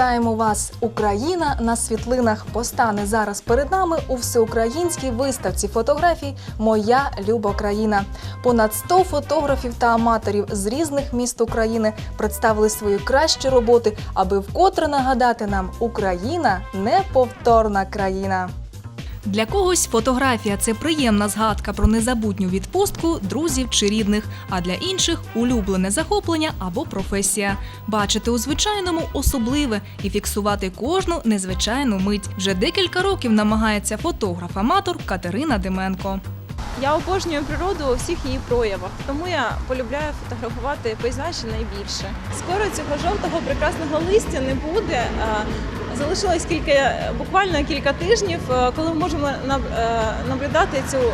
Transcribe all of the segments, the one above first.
Вітаємо вас! Україна на світлинах постане зараз перед нами у всеукраїнській виставці фотографій Моя люба країна. Понад 100 фотографів та аматорів з різних міст України представили свої кращі роботи, аби вкотре нагадати нам Україна неповторна країна. Для когось фотографія це приємна згадка про незабутню відпустку друзів чи рідних, а для інших улюблене захоплення або професія. Бачити у звичайному особливе і фіксувати кожну незвичайну мить. Вже декілька років намагається фотограф-аматор Катерина Деменко. Я обожнюю природу у всіх її проявах, тому я полюбляю фотографувати пейзажі найбільше. Скоро цього жовтого прекрасного листя не буде. Залишилось кілька, буквально кілька тижнів, е, коли ми можемо е, наблюдати цю е,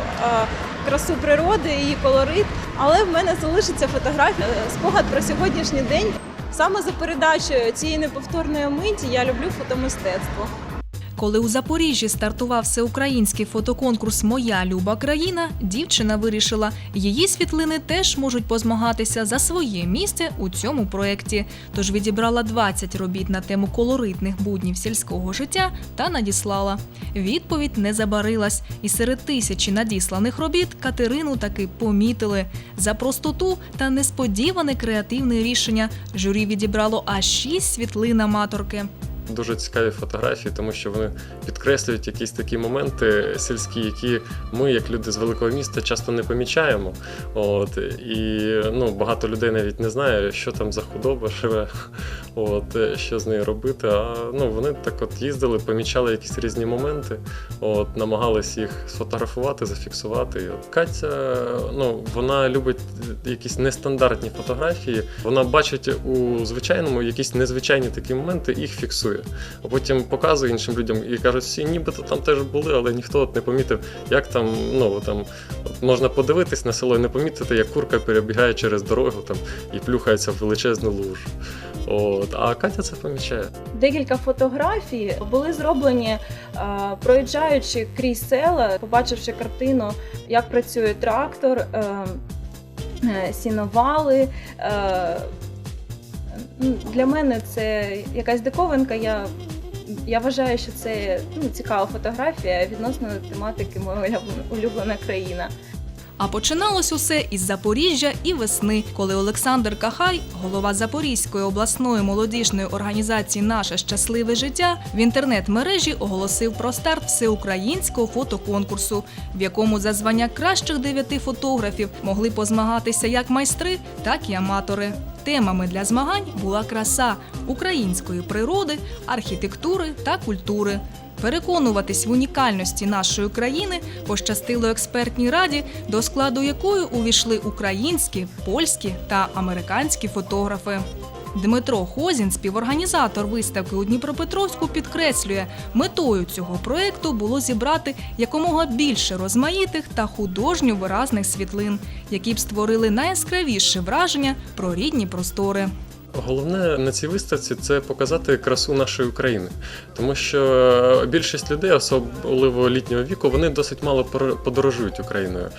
красу природи, її колорит. Але в мене залишиться фотографія, спогад про сьогоднішній день. Саме за передачею цієї неповторної миті я люблю фотомистецтво. Коли у Запоріжжі стартував всеукраїнський фотоконкурс Моя люба країна, дівчина вирішила, її світлини теж можуть позмагатися за своє місце у цьому проєкті. Тож відібрала 20 робіт на тему колоритних буднів сільського життя та надіслала. Відповідь не забарилась, і серед тисячі надісланих робіт Катерину таки помітили. За простоту та несподіване креативне рішення журі відібрало аж 6 світлин аматорки. Дуже цікаві фотографії, тому що вони підкреслюють якісь такі моменти сільські, які ми, як люди з великого міста, часто не помічаємо. От і ну багато людей навіть не знає, що там за худоба живе, от що з нею робити. А ну вони так от їздили, помічали якісь різні моменти, от намагались їх сфотографувати, зафіксувати. І от Катя, ну вона любить якісь нестандартні фотографії. Вона бачить у звичайному якісь незвичайні такі моменти, їх фіксує. А потім показує іншим людям і кажуть, всі нібито там теж були, але ніхто от не помітив, як там, ну там можна подивитись на село і не помітити, як курка перебігає через дорогу там і плюхається в величезну лужу. От, а Катя це помічає. Декілька фотографій були зроблені, е, проїжджаючи крізь села, побачивши картину, як працює трактор, е, е, сіновали. Ну, Для мене це якась диковинка. Я, я вважаю, що це ну, цікава фотографія відносно тематики моя улюблена країна. А починалось усе із Запоріжжя і весни, коли Олександр Кахай, голова Запорізької обласної молодіжної організації Наше щасливе життя в інтернет-мережі оголосив про старт всеукраїнського фотоконкурсу, в якому за звання кращих дев'яти фотографів могли позмагатися як майстри, так і аматори. Темами для змагань була краса української природи, архітектури та культури. Переконуватись в унікальності нашої країни пощастило експертній раді, до складу якої увійшли українські, польські та американські фотографи. Дмитро Хозін, співорганізатор виставки у Дніпропетровську, підкреслює, метою цього проєкту було зібрати якомога більше розмаїтих та художньо виразних світлин, які б створили найяскравіше враження про рідні простори. Головне на цій виставці це показати красу нашої України, тому що більшість людей, особливо літнього віку, вони досить мало подорожують Україною.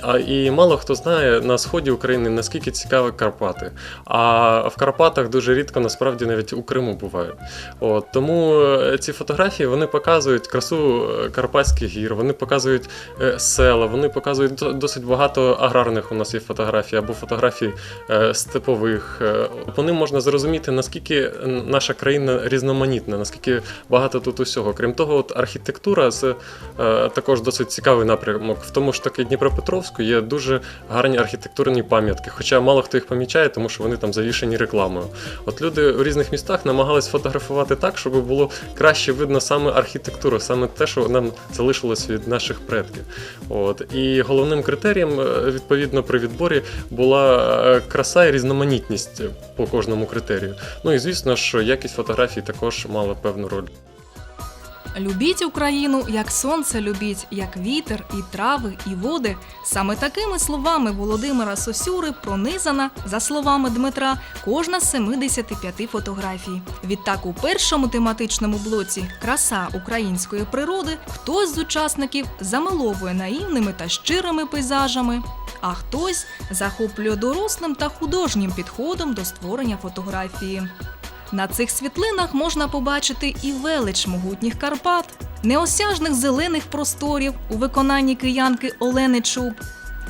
А і мало хто знає на сході України наскільки цікаві Карпати. А в Карпатах дуже рідко насправді навіть у Криму бувають. От тому е, ці фотографії вони показують красу е, Карпатських гір, вони показують е, села, вони показують досить багато аграрних у нас є фотографій або фотографій е, степових. Е, По ним можна зрозуміти, наскільки наша країна різноманітна, наскільки багато тут усього. Крім того, от архітектура це е, також досить цікавий напрямок. В тому ж таки Дніпропетровську є дуже гарні архітектурні пам'ятки, хоча мало хто їх помічає, тому що вони там завішені рекламою. От люди у різних містах намагались фотографувати так, щоб було краще видно саме архітектуру, саме те, що нам залишилось від наших предків. От і головним критерієм, е, відповідно, при відборі була е, краса і різноманітність по кожному критерію. Ну і звісно, що якість фотографій також мала певну роль. Любіть Україну, як сонце любіть, як вітер, і трави, і води. Саме такими словами Володимира Сосюри пронизана, за словами Дмитра, кожна з 75 фотографій. Відтак, у першому тематичному блоці краса української природи хтось з учасників замиловує наївними та щирими пейзажами. А хтось захоплює дорослим та художнім підходом до створення фотографії. На цих світлинах можна побачити і велич могутніх Карпат, неосяжних зелених просторів у виконанні киянки Олени Чуб,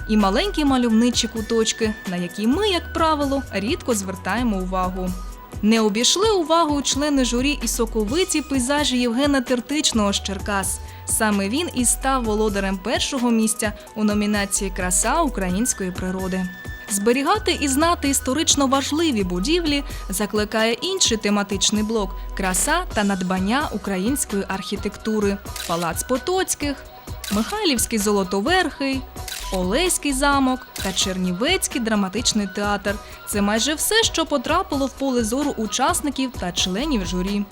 і маленькі мальовничі куточки, на які ми, як правило, рідко звертаємо увагу. Не обійшли увагу члени журі і соковиті пейзажі Євгена Тертичного з Черкас. Саме він і став володарем першого місця у номінації Краса української природи. Зберігати і знати історично важливі будівлі закликає інший тематичний блок краса та надбання української архітектури, Палац Потоцьких, Михайлівський Золотоверхий, Олеський замок та Чернівецький драматичний театр. Це майже все, що потрапило в поле зору учасників та членів журі.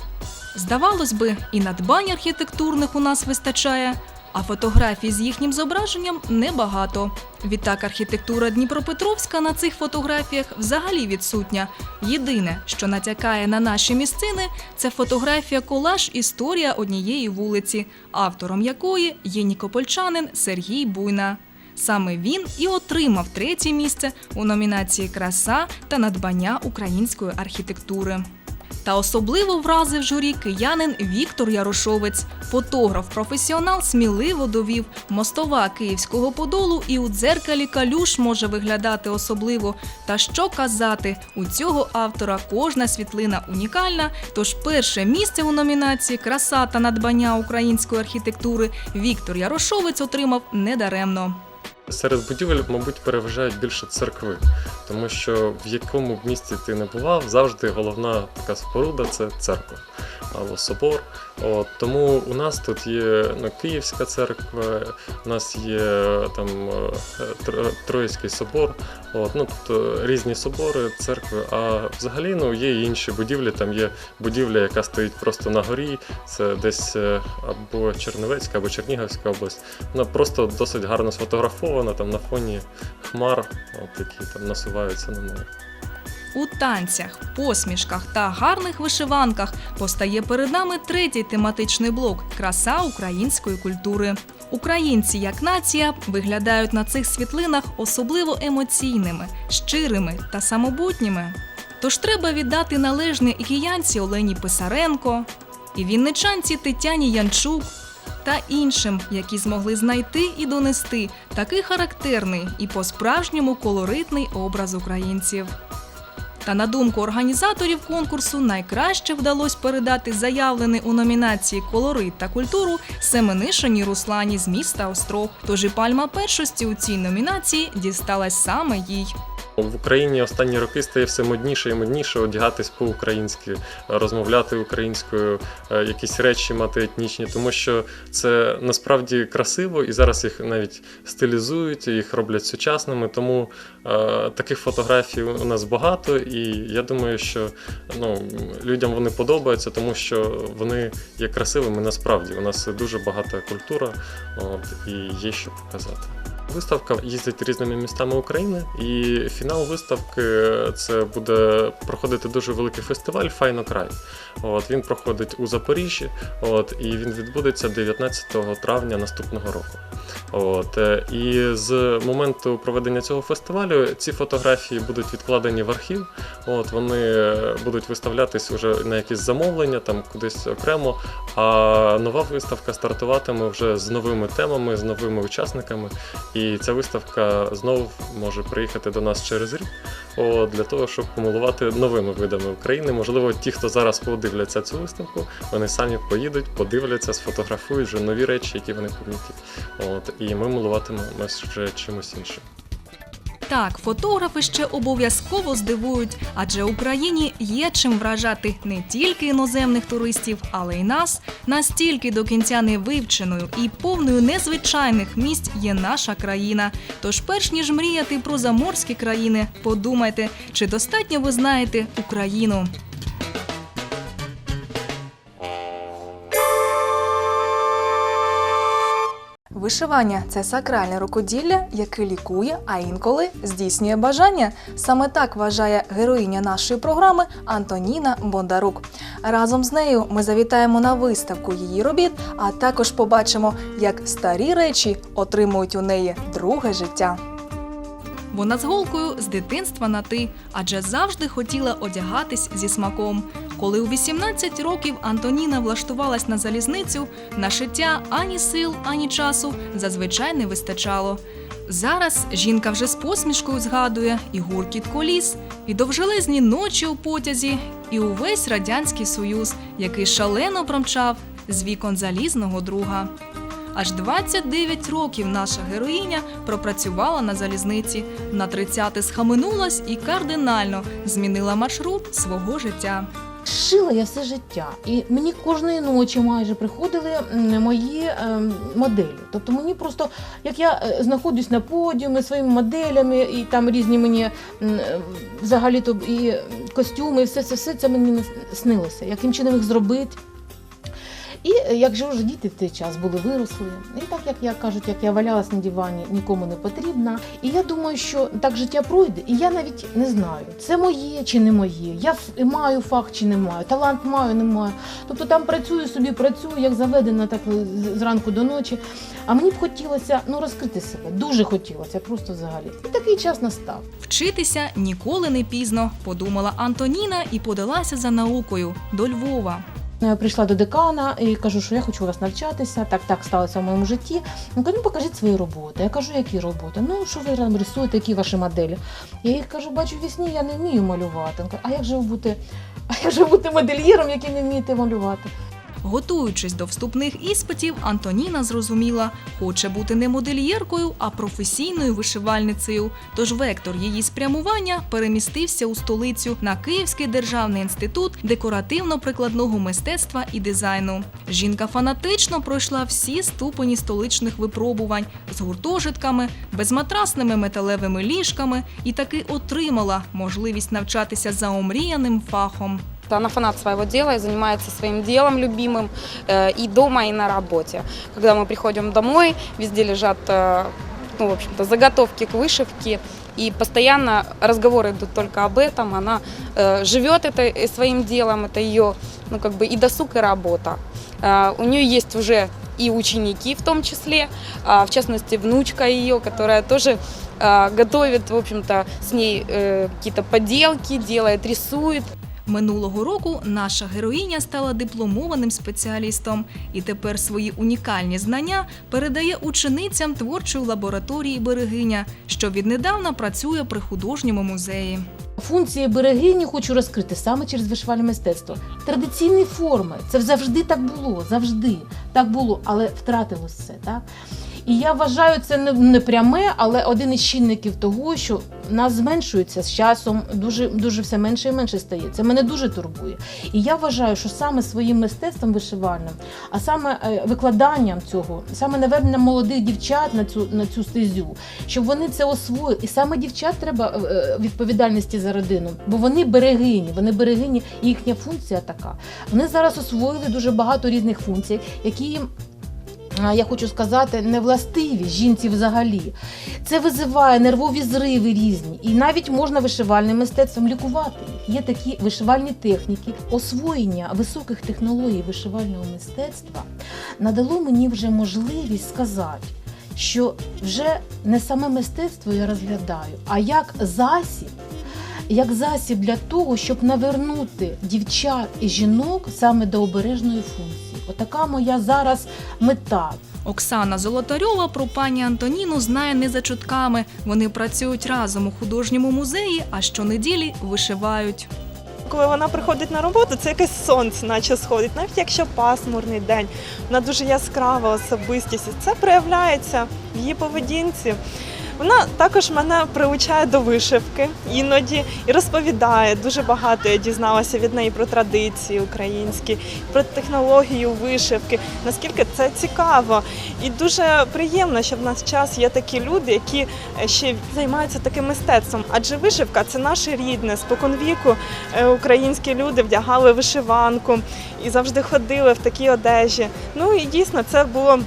Здавалось би, і надбань архітектурних у нас вистачає, а фотографій з їхнім зображенням небагато. Відтак архітектура Дніпропетровська на цих фотографіях взагалі відсутня. Єдине, що натякає на наші місцини, це фотографія колаж Історія однієї вулиці, автором якої є нікопольчанин Сергій Буйна. Саме він і отримав третє місце у номінації Краса та надбання української архітектури. Та особливо вразив журі киянин Віктор Ярошовець. Фотограф-професіонал сміливо довів, мостова київського подолу і у дзеркалі калюш може виглядати особливо. Та що казати, у цього автора кожна світлина унікальна. Тож перше місце у номінації Краса та надбання української архітектури Віктор Ярошовець отримав недаремно. Серед будівель, мабуть, переважають більше церкви, тому що в якому б місті ти не бував, завжди головна така споруда це церква або собор. От, тому у нас тут є ну, Київська церква, у нас є там е, Троїцький собор, от, ну, тобто різні собори, церкви. А взагалі ну, є інші будівлі. Там є будівля, яка стоїть просто на горі, це десь е, або Чернівецька, або Чернігівська область. Вона просто досить гарно сфотографована там на фоні хмар, от, які там насуваються на неї. У танцях, посмішках та гарних вишиванках постає перед нами третій тематичний блок краса української культури. Українці як нація виглядають на цих світлинах особливо емоційними, щирими та самобутніми. Тож треба віддати належне і киянці Олені Писаренко, і вінничанці Тетяні Янчук та іншим, які змогли знайти і донести такий характерний і по-справжньому колоритний образ українців. Та на думку організаторів конкурсу, найкраще вдалося передати заявлений у номінації Колорит та культуру Семенишині Руслані з міста Острог. Тож і пальма першості у цій номінації дісталась саме їй. В Україні останні роки стає все модніше і модніше одягатись по-українськи, розмовляти українською, е, якісь речі мати етнічні, тому що це насправді красиво і зараз їх навіть стилізують, їх роблять сучасними. Тому е, таких фотографій у нас багато, і я думаю, що ну, людям вони подобаються, тому що вони є красивими насправді. У нас дуже багата культура, от, і є що показати. Виставка їздить різними містами України, і фінал виставки це буде проходити дуже великий фестиваль Файнокрай. От він проходить у Запоріжжі, от і він відбудеться 19 травня наступного року. От е, і з моменту проведення цього фестивалю ці фотографії будуть відкладені в архів. От вони е, будуть виставлятись уже на якісь замовлення, там кудись окремо. А нова виставка стартуватиме вже з новими темами, з новими учасниками. І ця виставка знову може приїхати до нас через рік о, для того, щоб помилувати новими видами України. Можливо, ті, хто зараз подивляться цю виставку, вони самі поїдуть, подивляться, сфотографують вже нові речі, які вони помітять. От, і ми милуватимемось вже чимось іншим. Так, фотографи ще обов'язково здивують, адже Україні є чим вражати не тільки іноземних туристів, але й нас. Настільки до кінця не вивченою і повною незвичайних місць є наша країна. Тож, перш ніж мріяти про заморські країни, подумайте, чи достатньо ви знаєте Україну. Вишивання це сакральне рукоділля, яке лікує, а інколи здійснює бажання. Саме так вважає героїня нашої програми Антоніна Бондарук. Разом з нею ми завітаємо на виставку її робіт, а також побачимо, як старі речі отримують у неї друге життя. Вона з голкою з дитинства на ти, адже завжди хотіла одягатись зі смаком. Коли у 18 років Антоніна влаштувалась на залізницю, на шиття ані сил, ані часу зазвичай не вистачало. Зараз жінка вже з посмішкою згадує і гуркіт коліс, і довжелезні ночі у потязі, і увесь радянський союз, який шалено промчав з вікон залізного друга. Аж 29 років наша героїня пропрацювала на залізниці. На 30 схаменулась і кардинально змінила маршрут свого життя. Шила я все життя, і мені кожної ночі майже приходили мої ем, моделі. Тобто мені просто, як я е, знаходжусь на подіумі своїми моделями, і там різні мені взагалі то і костюми, і все це все це мені снилося. Яким чином їх зробити? І е, як же вже діти в той час були виросли, і так як я кажуть, як я валялась на дивані, нікому не потрібна. І я думаю, що так життя пройде, і я навіть не знаю, це моє чи не моє. Я маю фах чи не маю, талант маю, не маю. Тобто там працюю собі, працюю, як заведена, так е, зранку до ночі. А мені б хотілося ну розкрити себе, дуже хотілося, просто взагалі. І такий час настав. Вчитися ніколи не пізно, подумала Антоніна і подалася за наукою до Львова. Я прийшла до декана і кажу, що я хочу у вас навчатися. Так, так сталося в моєму житті. Він каже, ну покажіть свої роботи. Я кажу, які роботи? Ну, що ви рисуєте, які ваші моделі? Я їх кажу, бачу, в вісні я не вмію малювати. Він каже, а як же ви бути, а як же бути модельєром, який не вмієте малювати? Готуючись до вступних іспитів, Антоніна зрозуміла, хоче бути не модельєркою, а професійною вишивальницею. Тож вектор її спрямування перемістився у столицю на Київський державний інститут декоративно-прикладного мистецтва і дизайну. Жінка фанатично пройшла всі ступені столичних випробувань з гуртожитками, безматрасними металевими ліжками і таки отримала можливість навчатися за омріяним фахом. Она фанат своего дела и занимается своим делом любимым э, и дома, и на работе. Когда мы приходим домой, везде лежат, э, ну, в общем-то, заготовки к вышивке, и постоянно разговоры идут только об этом. Она э, живет это э, своим делом, это ее, ну, как бы и досуг, и работа. Э, у нее есть уже и ученики в том числе, а, в частности, внучка ее, которая тоже э, готовит, в общем-то, с ней э, какие-то поделки, делает, рисует. Минулого року наша героїня стала дипломованим спеціалістом і тепер свої унікальні знання передає ученицям творчої лабораторії Берегиня, що віднедавна працює при художньому музеї. Функції берегині хочу розкрити саме через вишивальне мистецтво. Традиційні форми це завжди так було, завжди так було, але втратилось це. Так? І я вважаю, це не, не пряме, але один із чинників того, що нас зменшується з часом, дуже, дуже все менше і менше стає. Це мене дуже турбує. І я вважаю, що саме своїм мистецтвом вишивальним, а саме е, викладанням цього, саме наверненням молодих дівчат на цю, на цю стезю, щоб вони це освоїли. І саме дівчат треба е, е, відповідальності за родину, бо вони берегині, вони берегині, і їхня функція така. Вони зараз освоїли дуже багато різних функцій, які їм. Я хочу сказати, не властиві жінці взагалі. Це визиває нервові зриви різні, і навіть можна вишивальним мистецтвом лікувати їх. Є такі вишивальні техніки. Освоєння високих технологій вишивального мистецтва надало мені вже можливість сказати, що вже не саме мистецтво я розглядаю, а як засіб. Як засіб для того, щоб навернути дівчат і жінок саме до обережної функції. Отака моя зараз мета. Оксана Золотарьова про пані Антоніну знає не за чутками. Вони працюють разом у художньому музеї, а щонеділі вишивають. Коли вона приходить на роботу, це якесь сонце, наче сходить, навіть якщо пасмурний день, вона дуже яскрава особистість. Це проявляється в її поведінці. Вона також мене приучає до вишивки іноді і розповідає дуже багато. Я дізналася від неї про традиції українські, про технологію вишивки. Наскільки це цікаво і дуже приємно, що в нас час є такі люди, які е, ще займаються таким мистецтвом. Адже вишивка це наше рідне. Споконвіку е, українські люди вдягали вишиванку і завжди ходили в такій одежі. Ну і дійсно це було.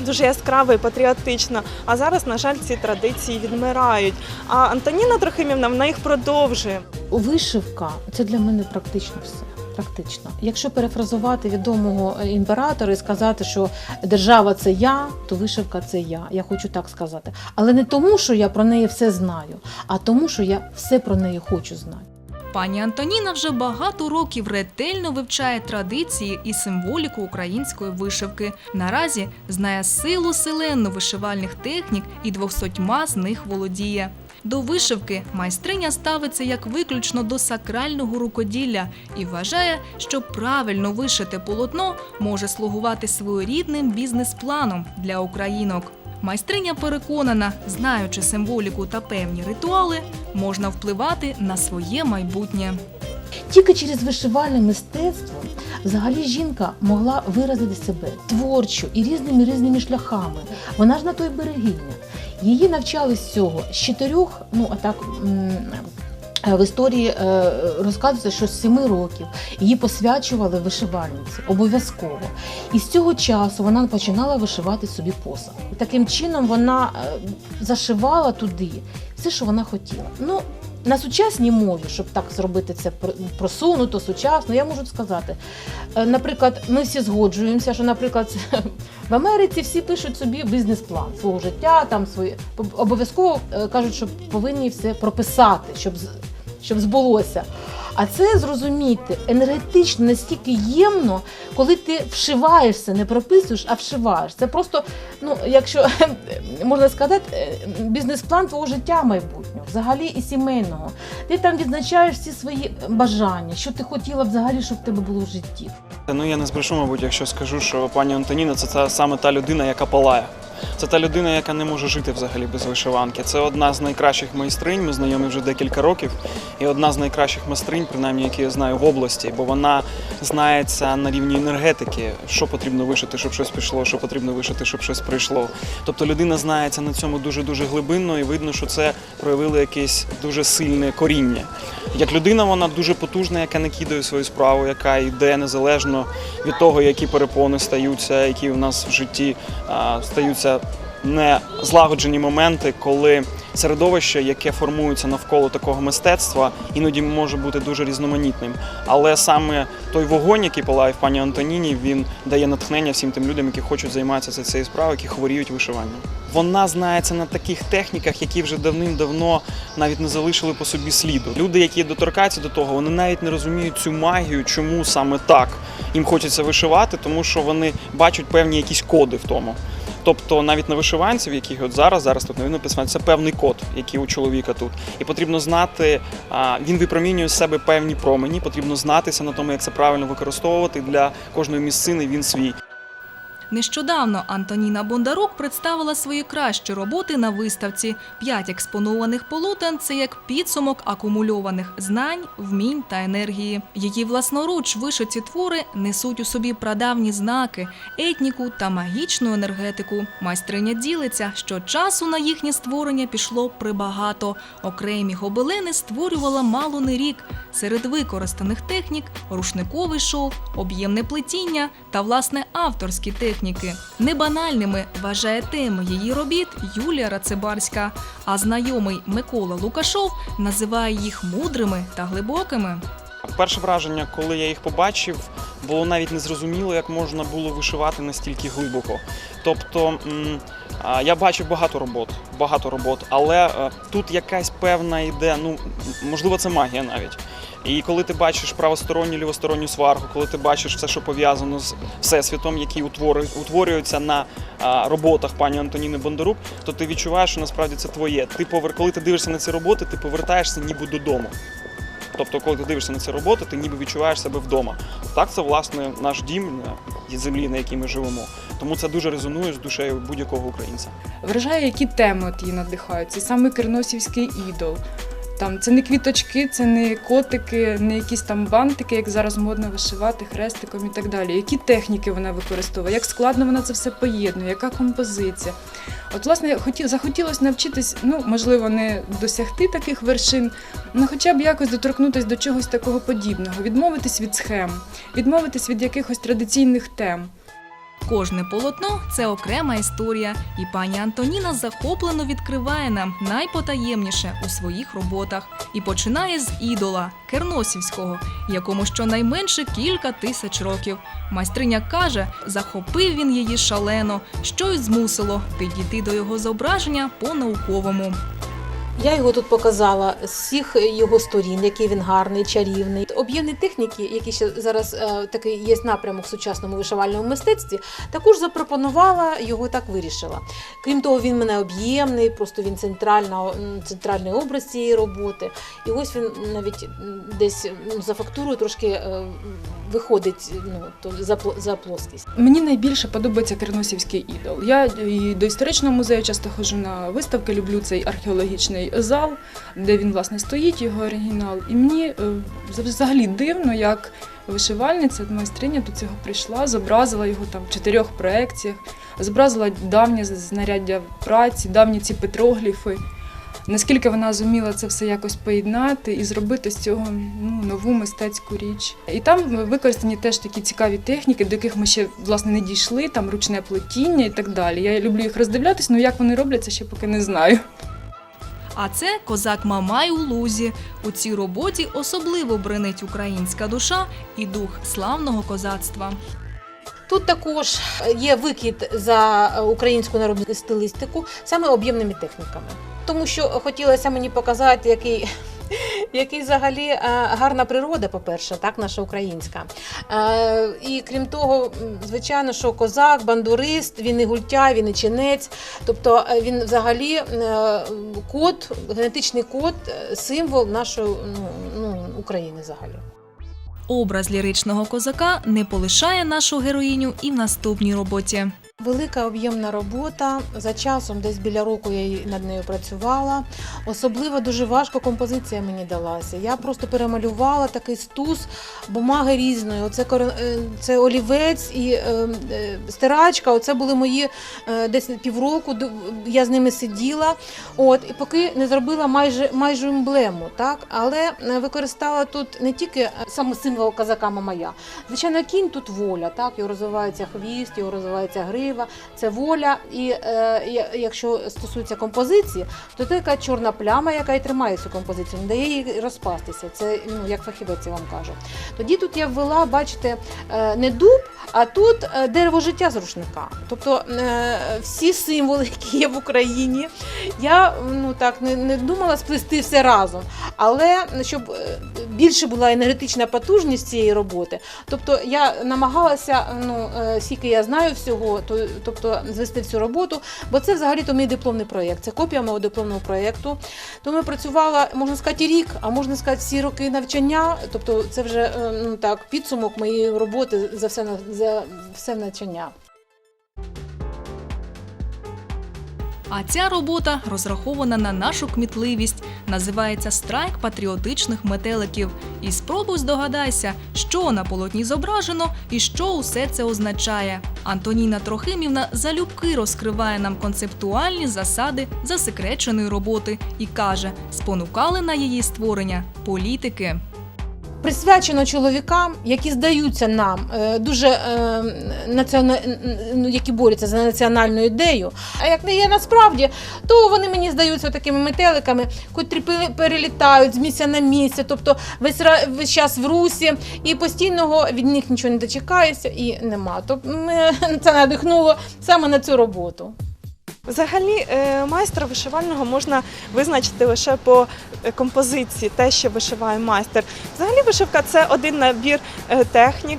Дуже яскраво і патріотично. А зараз, на жаль, ці традиції відмирають. А Антоніна Трохимівна вона їх продовжує. Вишивка це для мене практично все. Практично. Якщо перефразувати відомого е, імператора і сказати, що держава це я, то вишивка це я. Я хочу так сказати. Але не тому, що я про неї все знаю, а тому, що я все про неї хочу знати. Пані Антоніна вже багато років ретельно вивчає традиції і символіку української вишивки. Наразі знає силу селенну вишивальних технік і двохсотьма з них володіє. До вишивки майстриня ставиться як виключно до сакрального рукоділля і вважає, що правильно вишите полотно може слугувати своєрідним бізнес-планом для українок. Майстриня переконана, знаючи символіку та певні ритуали, можна впливати на своє майбутнє. Тільки через вишивальне мистецтво взагалі жінка могла виразити себе творчо і різними різними шляхами. Вона ж на той берегиня. Її навчали з цього з чотирьох, ну а так. М, В історії е, розказується, що з семи років її посвячували вишивальниці обов'язково. І з цього часу вона починала вишивати собі посах. І таким чином вона е, зашивала туди все, що вона хотіла. Ну, на сучасній мові, щоб так зробити це просунуто, сучасно, я можу сказати. Е, Наприклад, ми всі згоджуємося, що, наприклад, в Америці всі пишуть собі бізнес-план свого життя, там свої обов'язково е, кажуть, що повинні все прописати, щоб щоб збулося. А це зрозуміти енергетично настільки ємно, коли ти вшиваєшся, не прописуєш, а вшиваєш. Це просто, ну, якщо можна сказати, е, бізнес-план твого життя майбутнього, взагалі і сімейного. Ти там відзначаєш всі свої бажання, що ти хотіла б взагалі, щоб в тебе було в житті. Ну я не збрешу, мабуть, якщо скажу, що пані Антоніна це та саме та людина, яка палає. Це та людина, яка не може жити взагалі без вишиванки. Це одна з найкращих майстринь. Ми знайомі вже декілька років, і одна з найкращих майстринь, принаймні, які я знаю в області, бо вона знається на рівні енергетики, що потрібно вишити, щоб щось пішло, що потрібно вишити, щоб щось прийшло. Тобто людина знається на цьому дуже дуже глибинно, і видно, що це проявило якесь дуже сильне коріння. Як людина, вона дуже потужна, яка не кидає свою справу, яка йде незалежно від того, які перепони стаються, які у нас в житті а, стаються не злагоджені моменти, коли середовище, яке формується навколо такого мистецтва, іноді може бути дуже різноманітним. Але саме той вогонь, який палає в пані Антоніні, він дає натхнення всім тим людям, які хочуть займатися цією справою, які хворіють вишиванням. Вона знається на таких техніках, які вже давним-давно навіть не залишили по собі сліду. Люди, які доторкаються до того, вони навіть не розуміють цю магію, чому саме так їм хочеться вишивати, тому що вони бачать певні якісь коди в тому. Тобто навіть на вишиванців, яких от зараз, зараз тут не написано, це певний код, який у чоловіка тут. І потрібно знати, він випромінює з себе певні промені, потрібно знатися на тому, як це правильно використовувати. Для кожної місцини він свій. Нещодавно Антоніна Бондарук представила свої кращі роботи на виставці. П'ять експонованих полотен це як підсумок акумульованих знань, вмінь та енергії. Її власноруч вишиті твори несуть у собі прадавні знаки, етніку та магічну енергетику. Майстриня ділиться, що часу на їхнє створення пішло прибагато. Окремі гобелени створювала мало не рік. Серед використаних технік рушниковий шов, об'ємне плетіння та власне авторські техніки. Небанальними вважає теми її робіт Юлія Рацебарська, а знайомий Микола Лукашов називає їх мудрими та глибокими. Перше враження, коли я їх побачив, було навіть незрозуміло, як можна було вишивати настільки глибоко. Тобто я бачив багато робот, багато робот, але е, тут якась певна йде, ну можливо, це магія навіть. І коли ти бачиш правосторонню лівосторонню сварку, коли ти бачиш все, що пов'язано з всесвітом, який утворю- утворюється на роботах пані Антоніни Бондарук, то ти відчуваєш, що насправді це твоє. Ти повер... коли ти дивишся на ці роботи, ти повертаєшся ніби додому. Тобто, коли ти дивишся на ці роботи, ти ніби відчуваєш себе вдома. Так, це власне наш дім на землі, на якій ми живемо. Тому це дуже резонує з душею будь-якого українця. вражає, які теми от її надихають. Саме Керносівський ідол. Там це не квіточки, це не котики, не якісь там бантики, як зараз модно вишивати хрестиком і так далі. Які техніки вона використовує, як складно вона це все поєднує, яка композиція. От, власне, хотів, захотілося навчитись, ну, можливо, не досягти таких вершин, але хоча б якось доторкнутися до чогось такого подібного, відмовитись від схем, відмовитись від якихось традиційних тем. Кожне полотно це окрема історія, і пані Антоніна захоплено відкриває нам найпотаємніше у своїх роботах і починає з ідола Керносівського, якому щонайменше кілька тисяч років. Майстриня каже, захопив він її шалено, що й змусило підійти до його зображення по-науковому. Я його тут показала з всіх його сторін, який він гарний, чарівний. Об'ємні техніки, які ще зараз е, такий є напрямок в сучасному вишивальному мистецтві, також запропонувала, його так вирішила. Крім того, він мене об'ємний, просто він центральна, центральний образ цієї роботи. І ось він навіть десь за фактурою трошки е, виходить ну, то за, за плоскість. Мені найбільше подобається Керносівський ідол. Я і до історичного музею часто ходжу на виставки, люблю цей археологічний зал, де він власне стоїть, його оригінал. І мені е, взагалі дивно, як вишивальниця, майстриня до цього прийшла, зобразила його там в чотирьох проекціях, зобразила давнє знаряддя праці, давні ці петрогліфи. Наскільки вона зуміла це все якось поєднати і зробити з цього ну, нову мистецьку річ. І там використані теж такі цікаві техніки, до яких ми ще власне не дійшли, там ручне плетіння і так далі. Я люблю їх роздивлятись, але як вони роблять, це ще поки не знаю. А це козак Мамай у лузі. У цій роботі особливо бренить українська душа і дух славного козацтва. Тут також є викид за українську народну стилістику саме об'ємними техніками. Тому що хотілося мені показати, який, який взагалі е, гарна природа, по-перше, так, наша українська. Е, І крім того, звичайно, що козак, бандурист, він і гультяй, він і чинець. Тобто е, він взагалі код, генетичний код, символ нашої ну, ну, України взагалі. Образ ліричного козака не полишає нашу героїню і в наступній роботі. Велика об'ємна робота. За часом, десь біля року я над нею працювала. Особливо дуже важко композиція мені далася. Я просто перемалювала такий стус бумаги різної. Оце е, це олівець і е, е, стирачка. Оце були мої е, десь півроку. Я з ними сиділа. От і поки не зробила майже майже емблему, так але е, використала тут не тільки е, саме символ козака Мамая. Звичайно, кінь тут воля, так його розвивається хвіст, його розвивається грива, це воля. І е, якщо стосується композиції, то це така чорна пляма, яка і тримає цю композицію, не дає їй розпастися. Це ну як фахівець я вам кажу. Тоді тут я ввела, бачите, е, не дуб, а тут е, дерево життя з рушника. Тобто е, всі символи, які є в Україні, я ну так не, не думала сплести все разом. Але щоб е, більше була енергетична потужність цієї роботи, тобто я намагалася, ну скільки я знаю всього, то тобто звести всю роботу, бо це взагалі то мій дипломний проєкт. Це копія мого дипломного проєкту. Тому я працювала, можна сказати, рік, а можна сказати, всі роки навчання. Тобто, це вже е, ну так підсумок моєї роботи за все за все навчання. А ця робота розрахована на нашу кмітливість, називається Страйк патріотичних метеликів. І спробуй здогадайся, що на полотні зображено і що усе це означає. Антоніна Трохимівна залюбки розкриває нам концептуальні засади засекреченої роботи і каже, спонукали на її створення політики. Присвячено чоловікам, які здаються нам е, дуже е, ну, які борються за національну ідею. А як не є насправді, то вони мені здаються такими метеликами, котрі перелітають з місця на місце, тобто весь, весь час в русі, і постійного від них нічого не дочекаєшся і нема. Тобто це надихнуло саме на цю роботу. Взагалі, е, майстра вишивального можна визначити лише по е, композиції, те, що вишиває майстер. Взагалі, вишивка це один набір е, технік,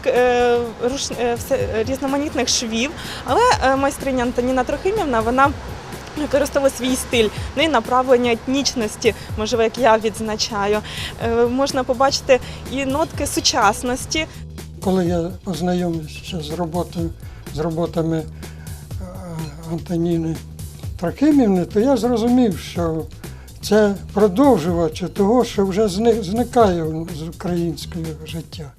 різноманітних швів. Але майстриня Антоніна Трохимівна вона використовує свій стиль, ну і направлення етнічності, можливо, як я відзначаю. Можна побачити і нотки сучасності. Коли я познайомився з роботою, з роботами Антоніни Трохимівни, то я зрозумів, що це продовжувач того, що вже зни- зникає з українського життя.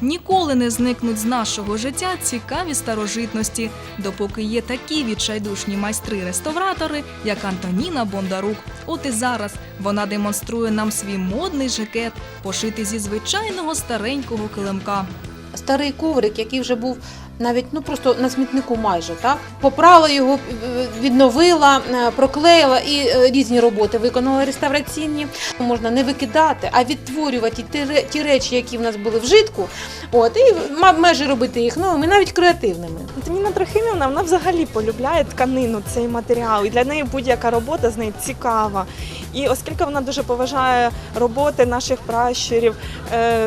Ніколи не зникнуть з нашого життя цікаві старожитності, допоки є такі відчайдушні майстри-реставратори, як Антоніна Бондарук. От і зараз вона демонструє нам свій модний жакет, пошитий зі звичайного старенького килимка. старий коврик, який вже був навіть ну просто на смітнику майже так. Попрала його, е, відновила, е, проклеїла і е, різні роботи виконала реставраційні. Можна не викидати, а відтворювати ті, ті речі, які в нас були в житку. От і ма- майже робити їх новими, навіть креативними. Антоніна Трохимівна вона взагалі полюбляє тканину, цей матеріал, і для неї будь-яка робота з нею цікава. І оскільки вона дуже поважає роботи наших пращурів,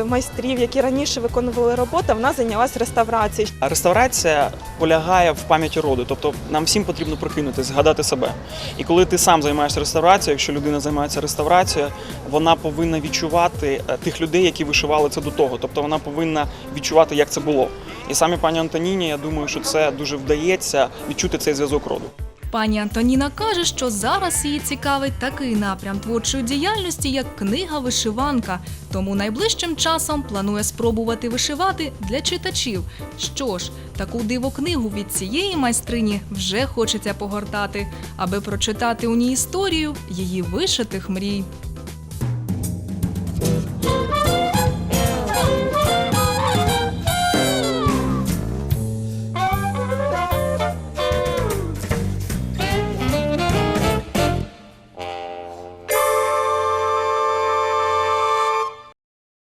майстрів, які раніше виконували роботи, вона зайнялась реставрацією. Реставрація полягає в пам'яті роду, тобто нам всім потрібно прокинутися, згадати себе. І коли ти сам займаєшся реставрацією, якщо людина займається реставрацією, вона повинна відчувати е, тих людей, які вишивали це до того. Тобто вона повинна відчувати, як це було. І саме пані Антоніні, я думаю, що це дуже вдається відчути цей зв'язок роду. Пані Антоніна каже, що зараз її цікавить такий напрям творчої діяльності, як книга вишиванка. Тому найближчим часом планує спробувати вишивати для читачів. Що ж, таку дивокнигу від цієї майстрині вже хочеться погортати, аби прочитати у ній історію її вишитих мрій.